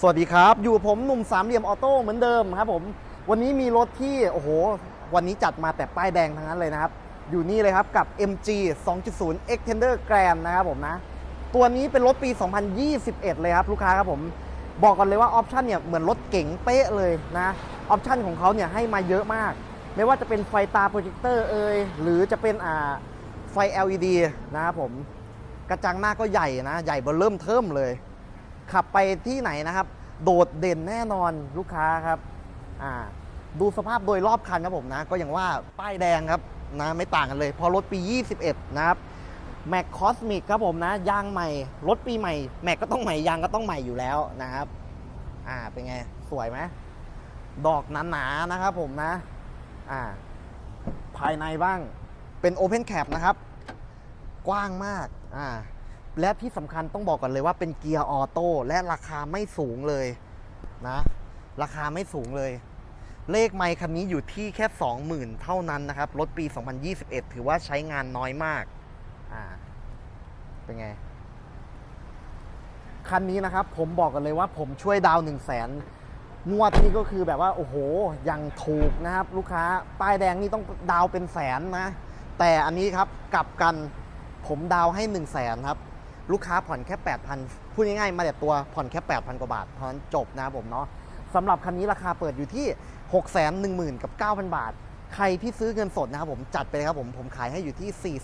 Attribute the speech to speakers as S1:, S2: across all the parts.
S1: สวัสดีครับ อยู่ผมหนุ่มสามเหลี่ยมออโต้เหมือนเดิมครับผมวันนี้มีรถที่โอ้โห วันนี้จัดมาแต่ป้ายแดงทั้งนั้นเลยนะครับ อยู่นี่เลยครับกับ MG 2.0 Extender Grand นะครับผมนะ ตัวนี้เป็นรถปี 2021 เลยครับลูกค้าครับผมบอกกันเลยว่าออปชันเนี่ยเหมือนรถเก๋งเป๊ะเลยนะออปชันของเขาเนี่ยให้มาเยอะมาก ไม่ว่าจะเป็นไฟตาโปรเจคเตอร์เอ่ยหรือจะเป็นอ่าไฟ LED นะครับผมกระจังหน้าก็ใหญ่นะ ใหญ่เบอร์เริ่มเทิมเลย ขับไปที่ไหนนะครับ โดดเด่นแน่นอนลูกค้าครับอ่าดูสภาพโดยรอบคันครับผมนะ ก็อย่างว่าป้ายแดงครับนะไม่ต่างกันเลย พอรถปี 21 นะครับแม็กคอสมิกครับผมนะยางใหม่ รถปีใหม่ แม็กก็ต้องใหม่ยางก็ต้องใหม่อยู่แล้วนะครับ อ่าเป็นไง สวยไหมดอกหนาๆนะครับผมนะ อ่า ภายในบ้างเป็นโอเพนแคปนะครับ กว้างมาก อ่า และที่สำคัญต้องบอกก่อนเลยว่าเป็นเกียร์ออโต้และราคาไม่สูงเลยนะ ราคาไม่สูงเลย เลขไมค์คันนี้อยู่ที่แค่ 20,000 เท่านั้นนะครับ รถปี 2021 ถือว่าใช้งานน้อยมาก อ่า เป็นไง คันนี้นะครับ ผมบอกกันเลยว่าผมช่วยดาวน์1 0 0 0 0แสนงวดนี้ก็คือแบบว่า โอ้โห ยังถูกนะครับ ลูกค้า ป้ายแดงนี่ต้องดาวเป็นแสนนะ แต่อันนี้ครับกลับกันผมดาวให้ 1 0 0 0 0แสนครับ ลูกค้าผ่อนแค่ 8,000พูดง่ายๆมาแต่ตัวผ่อนแค่ 8,000 กว่าบาทเท่านั้นจบนะครับผมเนาะสำหรับคันนี้ราคาเปิดอยู่ที่ 6 1 0 0 0 0กับ9,000 บาท ใครที่ซื้อเงินสดนะครับผมจัดไปเลยครับผมผมขายให้อยู่ที่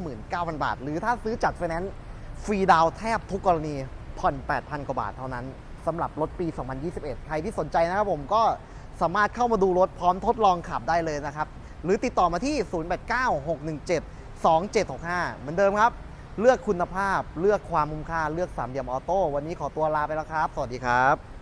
S1: 499,000 บาท หรือถ้าซื้อจัดไฟแนนซ์ฟรีดาวแทบทุกกรณีผ่อน 8,000 กว่าบาทเท่านั้นสำหรับรถปี 2021 ใครที่สนใจนะครับผมก็สามารถเข้ามาดูรถพร้อมทดลองขับได้เลยนะครับ หรือติดต่อมาที่ 0896172765 เหมือนเดิมครับ เลือกคุณภาพ เลือกความคุ้มค่า เลือกสามเหลี่ยมออโต้ วันนี้ขอตัวลาไปแล้วครับ สวัสดีครับ